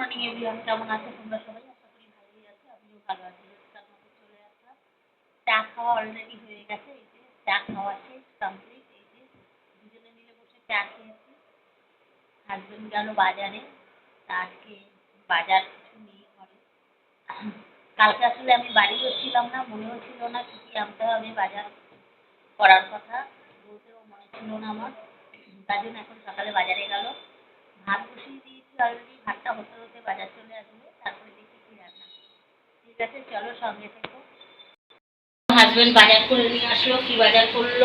Morning everyone কেমন আছো তোমরা সবাই? আশা করি ভালোই আছো, আমিও ভালো আছি। চলে আসলাম। চা খাওয়া অলরেডি হয়ে গেছে, এই যে চা খাওয়া শেষ কমপ্লিট এই যে দুজনে মিলে বসে চা খেয়েছি। হাজবেন্ড গেল বাজারে, তা আজকে বাজার কিছু নেই ঘরে। কালকে আসলে আমি বাড়িও ছিলাম না, মনেও ছিল না কী কী আনতে হবে বাজার করার কথা। বলতেও মনে ছিল না আমার। তার জন্য এখন সকালে বাজারে গেল। ভাত বসিয়ে দিয়েছি অলরেডি ভাতটা হতে হতে বাজার চলে আসবে, তারপরে দেখি কি রান্না ঠিক আছে, চলো সঙ্গে থেকো। হাজবেন্ড বাজার করে নিয়ে আসলো, কি বাজার করল?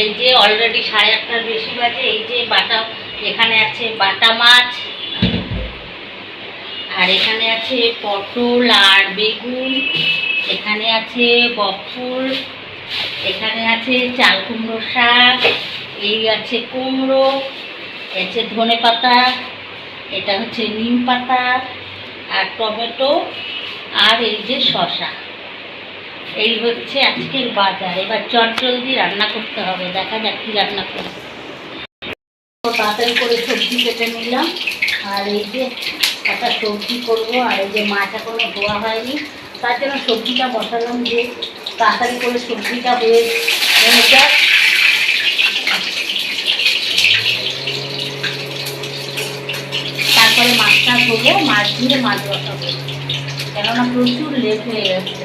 এই যে অলরেডি সাড়ে আটটার বেশি বাজে, এই যে বাটা, এখানে আছে বাটা মাছ, আর এখানে আছে পটল আর বেগুন, এখানে আছে বকফুল এখানে আছে চাল কুমড়ো শাক, এই আছে কুমড়ো আছে ধনে পাতা, এটা হচ্ছে নিম পাতা আর টমেটো আর এই যে শসা। এই হচ্ছে আজকের বাজার। এবার চটজলদি রান্না করতে হবে। দেখা যাক কি রান্না করব তাড়াতাড়ি করে সবজি কেটে নিলাম। আর এই যে একটা সবজি করব। আর এই যে মাছ এখনও ধোয়া হয়নি। তার জন্য সবজিটা বসালাম যে তাড়াতাড়ি করে সবজিটা হয়ে যাক তারপরে ধোবো মাছ ধুয়ে মাছ বসাবো কেননা প্রচুর লেট হয়ে গেছে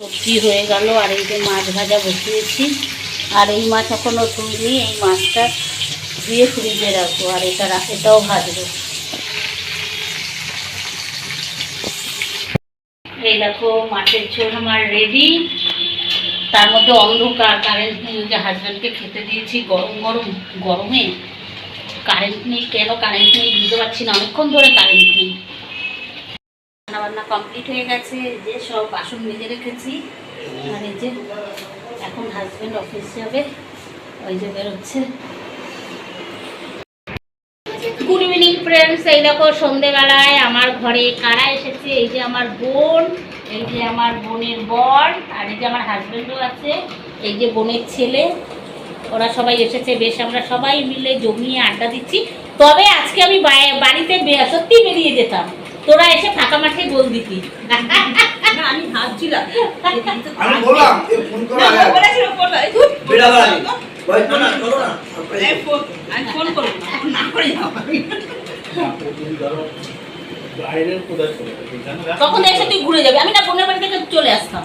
সবজি হয়ে গেল, আর এই যে মাছ ভাজা বসিয়েছি। আর এই মাছ এখনও এই মাছটা ফ্রিজে রাখব, আর এটা এটাও এই দেখো, মাছের ঝোল আমার রেডি তার মধ্যে অন্ধকার, কারেন্ট নেই, ওই যে হাজব্যান্ডকে খেতে দিয়েছি, গরম গরম, গরমে। কারেন্ট নেই, কেন কারেন্ট নেই বুঝতে পারছি না, অনেকক্ষণ ধরে কারেন্ট নেই। রান্না বান্না কমপ্লিট হয়ে গেছে যে সব বাসন মেজে রেখেছি। এই যে এখন হাজব্যান্ড অফিস যাবে, ওই যে বেরোচ্ছে। গুড ইভিনিং ফ্রেন্ডস এই দেখো সন্ধেবেলায় আমার ঘরে কারা এসেছে? এই যে আমার বোন, এই যে আমার বোনের বর, আর এই যে আমার হাজব্যান্ডও আছে। এই যে বোনের ছেলে ওরা সবাই এসেছে বেশ আমরা সবাই মিলে জমিয়ে আড্ডা দিচ্ছি। তবে আজকে আমি বাড়িতে সত্যি বেরিয়ে যেতাম। তোরা এসে ফাঁকা মাঠে গোল দিতি। আমি ভাবছিলাম। আমি বললাম ফোন তখন এসে তুই ঘুরে যাবি। আমি না বোনের বাড়ি থেকে চলে আসতাম।